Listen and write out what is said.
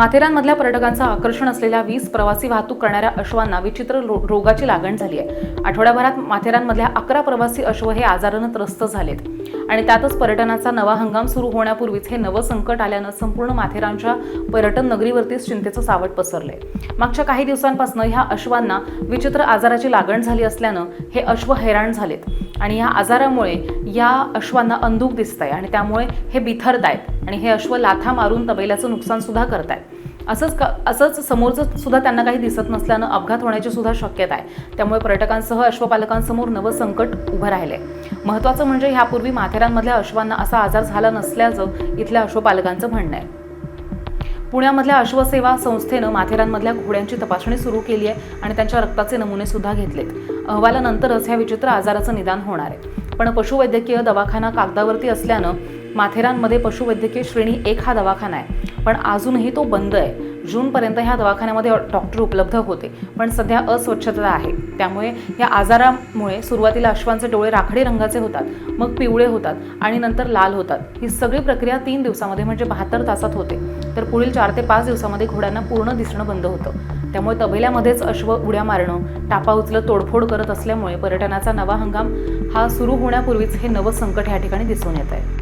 माथेरानमधल्या पर्यटकांचं आकर्षण असलेल्या वीस प्रवासी वाहतूक करणाऱ्या अश्वांना विचित्र रो- रोगाची लागण झाली आहे आठवड्याभरात माथेरानमधल्या अकरा प्रवासी अश्व हे आजारानं त्रस्त झालेत. आणि त्यातच पर्यटनाचा नवा हंगाम सुरू होण्यापूर्वीच हे नवं संकट आल्यानं संपूर्ण माथेरानच्या पर्यटन नगरीवरतीच चिंतेचं सावट पसरलंय. मागच्या काही दिवसांपासून ह्या अश्वांना विचित्र आजाराची लागण झाली असल्यानं हे अश्व हैराण झालेत. आणि या आजारामुळे या अश्वांना अंधूक दिसत आहे आणि त्यामुळे हे बिथरतायत आणि हे अश्व लाथा मारून तबेल्याचं नुकसान सुद्धा आहेत असंच का असंच समोरचं सुद्धा त्यांना काही दिसत नसल्यानं अपघात होण्याची सुद्धा शक्यता आहे. त्यामुळे पर्यटकांसह अश्वपालकांसमोर नवं संकट उभं राहिलंय महत्त्वाचं म्हणजे ह्यापूर्वी माथेरानमधल्या अश्वांना असा आजार झाला नसल्याचं इथल्या अश्वपालकांचं म्हणणं आहे. पुण्यामधल्या अश्वसेवा संस्थेनं माथेरानमधल्या घोड्यांची तपासणी सुरू केली आहे आणि त्यांच्या रक्ताचे नमुने सुद्धा घेतलेत. अहवालानंतरच ह्या विचित्र आजाराचं निदान होणार आहे. पण पशुवैद्यकीय दवाखाना कागदावरती असल्यानं माथेरानमध्ये पशुवैद्यकीय श्रेणी एक हा दवाखाना आहे. पण अजूनही तो बंद आहे. जूनपर्यंत ह्या दवाखान्यामध्ये डॉक्टर उपलब्ध होते. पण सध्या अस्वच्छता आहे. त्यामुळे या आजारामुळे सुरुवातीला अश्वांचे डोळे राखडी रंगाचे होतात मग पिवळे होतात आणि नंतर लाल होतात. ही सगळी प्रक्रिया तीन दिवसामध्ये म्हणजे बहात्तर तासात होते. तर पुढील चार ते पाच दिवसामध्ये घोड्यांना पूर्ण दिसणं बंद होतं. त्यामुळे तबेल्यामध्येच अश्व उड्या मारणं टापा उचलत तोडफोड करत असल्यामुळे पर्यटनाचा नवा हंगाम हा सुरू होण्यापूर्वीच हे नवं संकट या ठिकाणी दिसून येत आहे.